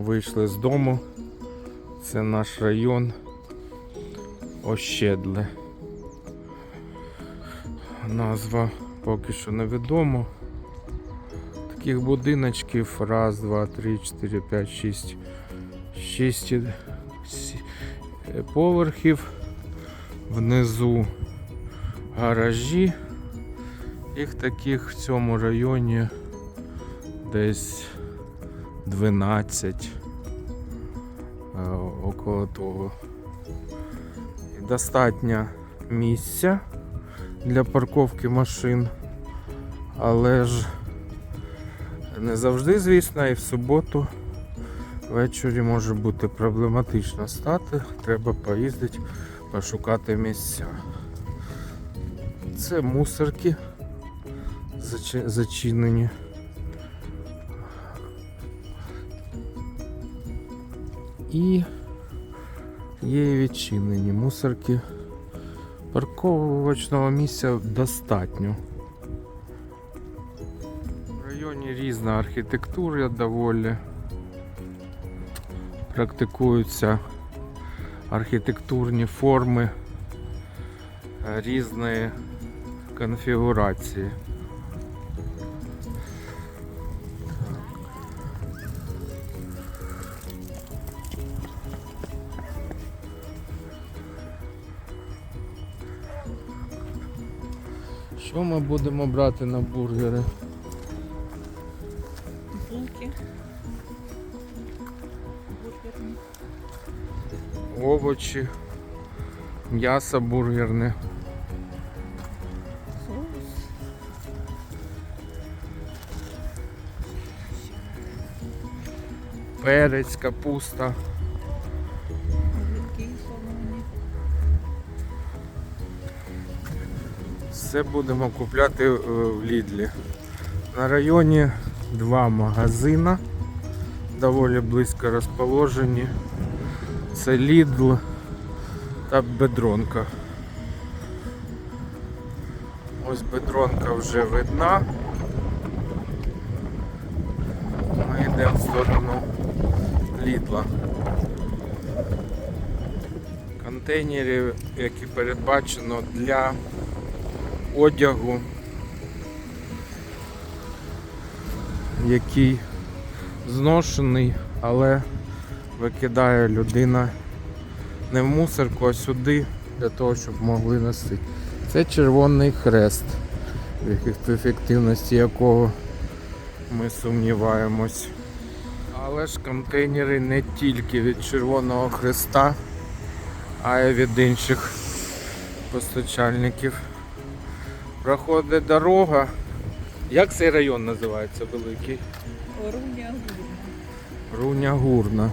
Вийшли з дому. Це наш район Ощедле. Назва поки що невідомо. Таких будиночків раз, два, три, чотири, п'ять, шість. Шість поверхів. Внизу гаражі. Їх таких в цьому районі десь 12 е, около того. Достатньо місця для парковки машин, але ж не завжди, звісно, і в суботу ввечері може бути проблематично стати, треба поїздити, пошукати місця. Це мусорки зачи- зачинені. І є відчинені мусорки. Парковочного місця достатньо. В районі різна архітектура доволі. Практикуються архітектурні форми різної конфігурації. Що ми будемо брати на бургери? Булки. Бургерні. Овочі, м'ясо бургерне. Перець, капуста. Все будемо купляти е, в Лідлі. На районі два магазина, доволі близько розположені. Це Лідл та Бедронка. Ось Бедронка вже видна. Ми йдемо в сторону Лідла. Контейнерів, які передбачено для одягу, який зношений, але викидає людина не в мусорку, а сюди, для того, щоб могли носити. Це червоний хрест, в ефективності якого ми сумніваємось. Але ж контейнери не тільки від Червоного Хреста, а й від інших постачальників. Проходить дорога. Як цей район називається великий? Руня Гурна.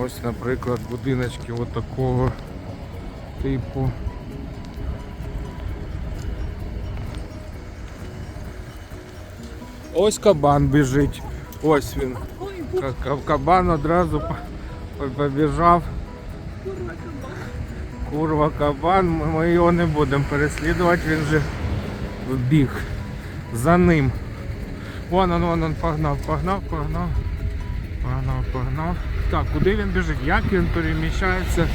Ось, наприклад, будиночки от такого типу. Ось кабан біжить. Ось він. Кабан одразу по- по- побіжав. Курва кабан. Ми- його не будемо переслідувати, він же вбіг за ним. Вон он, вон он погнав, погнав, погнав. Погнав, погнав. Так, куди він біжить? Як він переміщається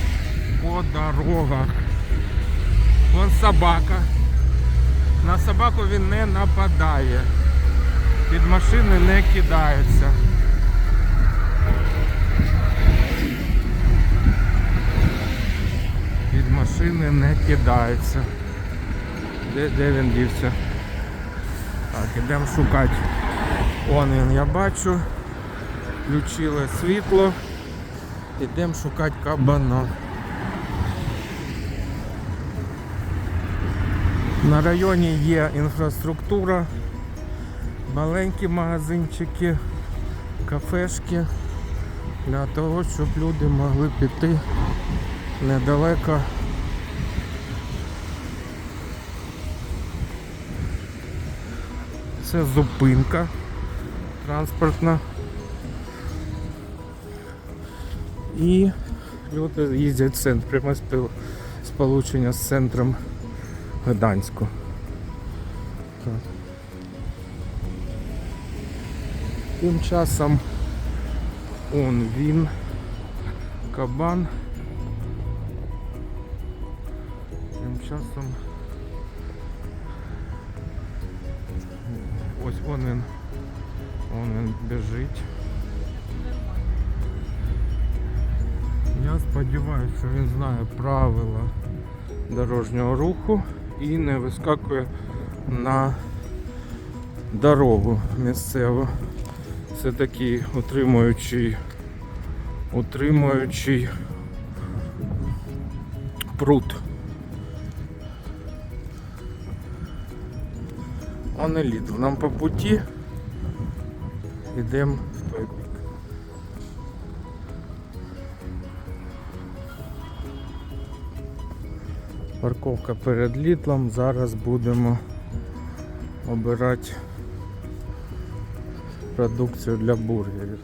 по дорогах? Вон собака. На собаку він не нападає. Під машини не кидається. Від машини не кидається. Де, де він дівся? Так, ідемо шукати. Вон він, я бачу. Включили світло. Ідемо шукати кабана. На районі є інфраструктура, маленькі магазинчики, кафешки для того, щоб люди могли піти недалеко. Це зупинка транспортна. І люди їздять в центр, пряме сполучення з центром Гданську. Тим часом Он він. Кабан. Тим часом. Ось он він. Он він біжить. Я сподіваюся, що він знає правила дорожнього руху і не вискакує на дорогу місцеву. Це такий утримуючий, утримуючий пруд. Он не лід. Нам по путі йдемо в той бік. Парковка перед літлом. Зараз будемо обирати продукцію для бургерів.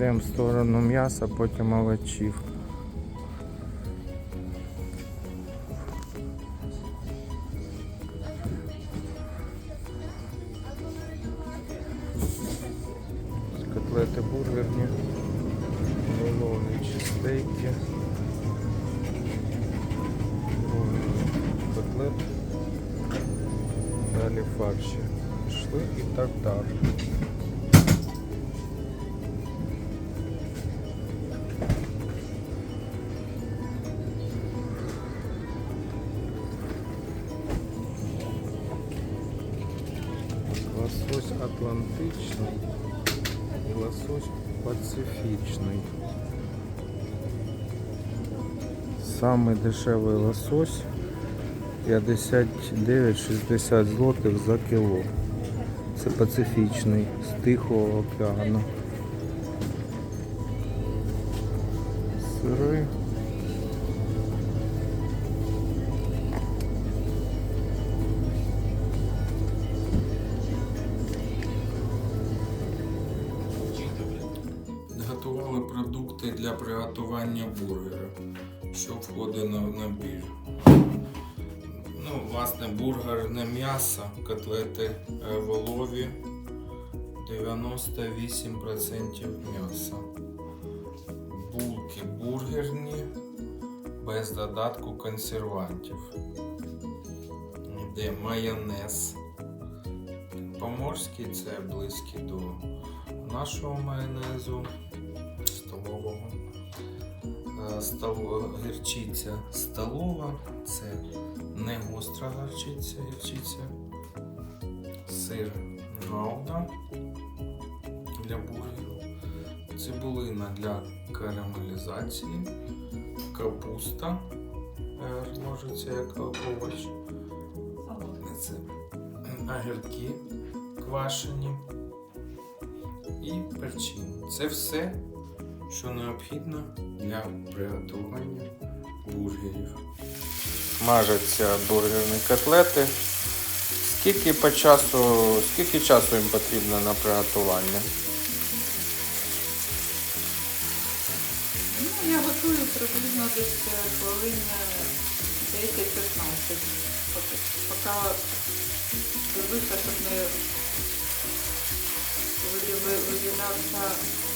Йдемо в сторону м'яса, потім овочів. Котлети бургерні, головні стейки, котлет, далі фарші. Пішли і так Лосось атлантичний і лосось пацифічний. Самий дешевий лосось 59-60 злотих за кіло. Це пацифічний з Тихого океану. Сири. Для приготування бургера, що входить на набір. Ну, власне, бургерне м'ясо, котлети е, волові, 98% м'яса. Булки бургерні, без додатку консервантів. Йде майонез. Поморський це близький до нашого майонезу. Гірчиця столова, це не гостра гірчиця, гірчиця. Сир гауда для бургеру, цибулина для карамелізації, капуста е, ложиться як овоч. Це огірки квашені і перчини. Це все, що необхідно для приготування бургерів. Мажаться бургерні котлети. Скільки по часу, скільки часу їм потрібно на приготування? Ну, я готую приблизно десь е, хвилин е, 10-15. Поки поки дивлюся, щоб не виділявся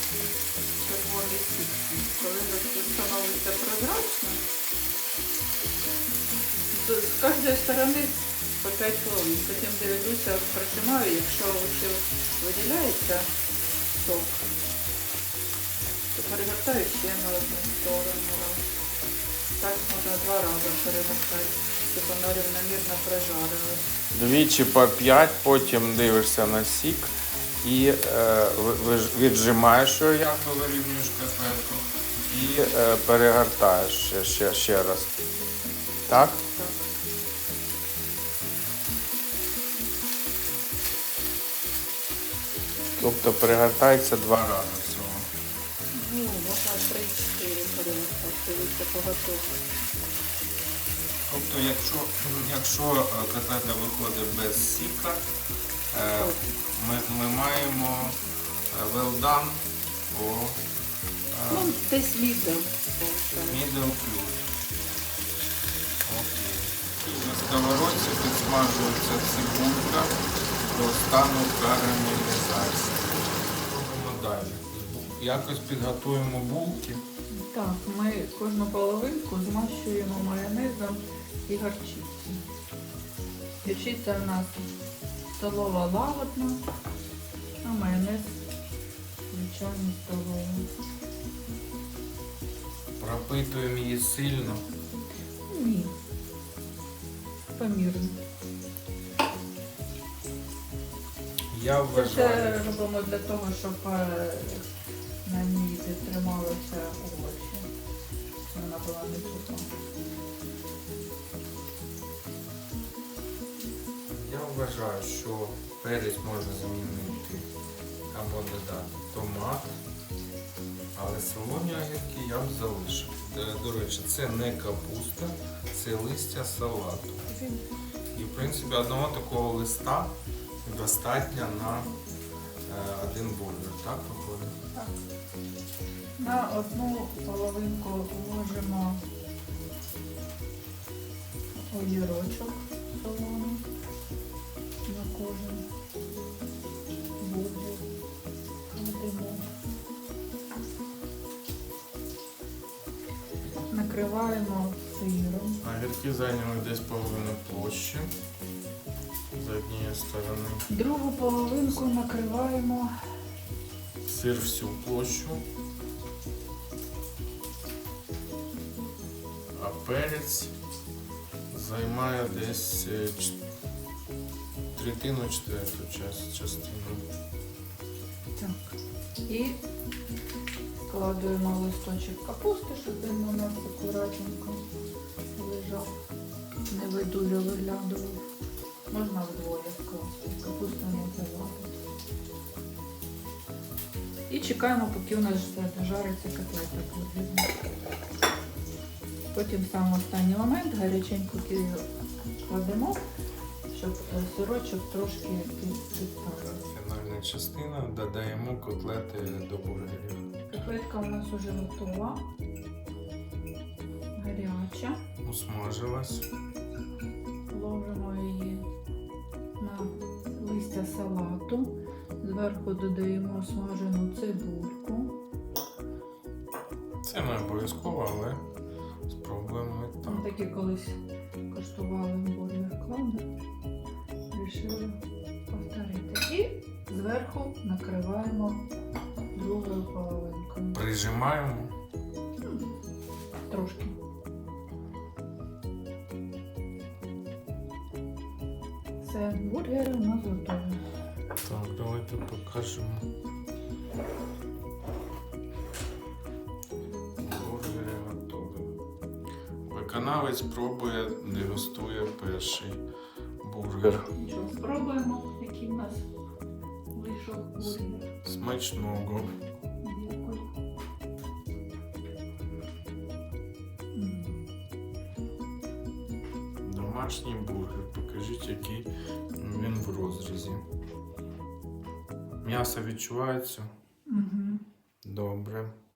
кожної сторони по 5 хвилин. Потім дивлюся, прожимаю, якщо ще виділяється сок, то перегортаю ще на одну сторону. Так можна два рази перегортати, щоб воно рівномірно прожарилось. Двічі по 5, потім дивишся на сік і е, віджимаєш його, як вирівнюєш котлетку, і е, перегортаєш ще, ще, ще раз. Так? Тобто перегортається два рази всього. Ну, можна 3-4 перегортати, дивіться поготовку. Тобто, якщо, якщо е, котлета виходить без сіка, Е, Ми, ми маємо е, well done о Ну, е, десь мідл. middle plus. Окей. На сковородці підсмажується цибулька до стану карамелізації. Робимо далі. Якось підготуємо булки. Так, ми кожну половинку змащуємо майонезом і горчицю. Горчиця в нас столова лагодна, а майонез звичайний столовий. Пропитуємо її сильно. Ні. Помірно. Я Це робимо для того, щоб е, на ній трималися овочі. Вона була не сухо. я вважаю, що перець можна замінити або додати томат, але солоні огірки я б залишив. Е, До речі, це не капуста, це листя салату. І в принципі одного такого листа достатньо на е, один бургер, так виходить? Так. На одну половинку вложимо огірочок солоний на кожен бургер. Кладемо. Накриваємо сиром. Огірки зайняли десь половину площі з однієї сторони. Другу половинку накриваємо Сир всю площу. А перець займає десь е, третину четверту частину. так. і складуємо листочок капусти, щоб він у нас акуратненько лежав, не видулю виглядував. Можна вдвоє скласти, капуста не завадить. І чекаємо, поки у нас жариться котлета. Потім сам останній момент гаряченьку кию кладемо, щоб е, сирочок трошки під- підтав. Фінальна частина додаємо котлети до бургерів. Котлетка у нас уже готова. Гаряча. Усмажилась. Листя салату. Зверху додаємо смажену цибульку. Це не обов'язково, але спробуємо і так. такі колись коштували бургер кладу. Рішили повторити. І зверху накриваємо другою половинкою. Прижимаємо. Трошки. Бургери у нас готові. Так, давайте покажемо. Бургери готові. Виконавець пробує, дегустує перший бургер. Спробуємо, який в нас вийшов бургер. Смачного. Домашній бургер. Покажіть, який він в розрізі. М'ясо відчувається Угу. добре.